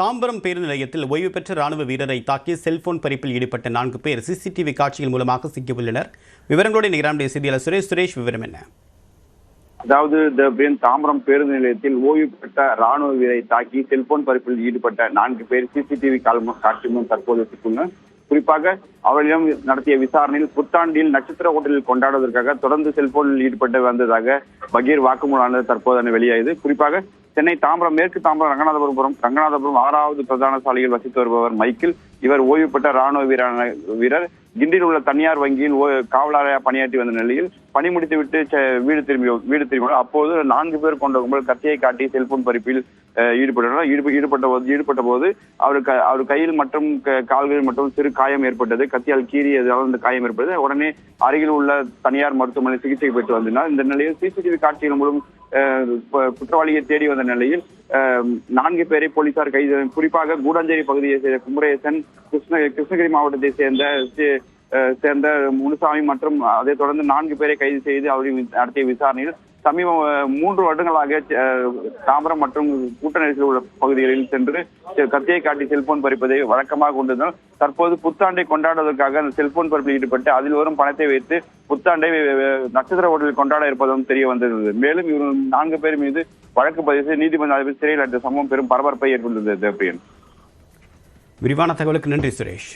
தாம்பரம் பேருந்து நிலையத்தில் ஓய்வு பெற்ற ராணுவ வீரரை தாக்கி செல்போன் பறிப்பில் ஈடுபட்ட நான்கு பேர் சிசிடிவி காட்சிகள் மூலமாக சிக்கியுள்ளனர். விவரங்களுடைய நிகரானுடைய செய்தியாளர் சுரேஷ் சுரேஷ் விவரம் என்ன? அதாவது இந்த பெண் தாம்பரம் பேருந்து நிலையத்தில் ஓய்வு பெற்ற ராணுவ வீரரை தாக்கி செல்போன் பறிப்பில் ஈடுபட்ட நான்கு பேர் சிசிடிவி காட்சி மூலம் தற்போது சிக்குள்ளனர் குறிப்பாக அவரிடம் நடத்திய விசாரணையில் புத்தாண்டில் நட்சத்திர ஹோட்டலில் கொண்டாடுவதற்காக தொடர்ந்து செல்போனில் ஈடுபட்டு வந்ததாக பகீர் வாக்குமூலானது தற்போது வெளியாகுது குறிப்பாக சென்னை தாம்பரம் மேற்கு தாம்பரம் ரங்கநாதபுரம் ரங்கநாதபுரம் ஆறாவது பிரதான சாலையில் வசித்து வருபவர் மைக்கேல். இவர் ஓய்வு பெற்ற ராணுவ வீரான வீரர். கிண்டியில் உள்ள தனியார் வங்கியில் ஓ- காவலராக பணியாற்றி வந்த நிலையில் பணி முடித்துவிட்டு செ- வீடு திரும்பி வீடு திரும்பினார் அப்போது நான்கு பேர் கொண்ட கும்பல் கத்தியை காட்டி செல்போன் பறிப்பில் ஈடுபட்டனர் ஈடுபட்ட போது ஈடுபட்ட போது அவருக்கு அவர் கையில் மற்றும் க- கால்களில் மட்டும் சிறு காயம் ஏற்பட்டது. கத்தியால் கீறியதால் இந்த காயம் ஏற்பட்டது. உடனே அருகில் உள்ள தனியார் மருத்துவமனை சிகிச்சை பெற்று வந்தனர். இந்த நிலையில் சிசிடிவி காட்சிகள் மூலம் குற்றவாளியை தேடி வந்த நிலையில் நான்கு பேரை போலீசார் கைது. குறிப்பாக கூடாஞ்சேரி பகுதியை சேர்ந்த குமரேசன் கிருஷ்ண கிருஷ்ணகிரி மாவட்டத்தை சேர்ந்த சேர்ந்த முனுசாமி மற்றும் அதைத் தொடர்ந்து நான்கு பேரை கைது செய்து அவரின் நடத்திய விசாரணையில் சமீப மூன்று வருடங்களாக தாம்பரம் மற்றும் கூட்ட நெரிசல் உள்ள பகுதிகளில் சென்று கத்தியை காட்டி செல்போன் பறிப்பதை வழக்கமாக கொண்டிருந்தால் தற்போது புத்தாண்டை கொண்டாடுவதற்காக அந்த செல்போன் பறிப்பில் ஈடுபட்டு அதில் வரும் பணத்தை வைத்து புத்தாண்டை நட்சத்திர ஓட்டலில் கொண்டாட இருப்பதும் தெரிய வந்திருந்தது. மேலும் இவர் நான்கு பேர் மீது வழக்கு பதிவு செய்து நீதிமன்ற அதிபர் சிறையில் அடைத்த சம்பவம் பெரும் பரபரப்பை ஏற்படுத்தது பிரியன் விரிவான தகவலுக்கு நன்றி சுரேஷ்.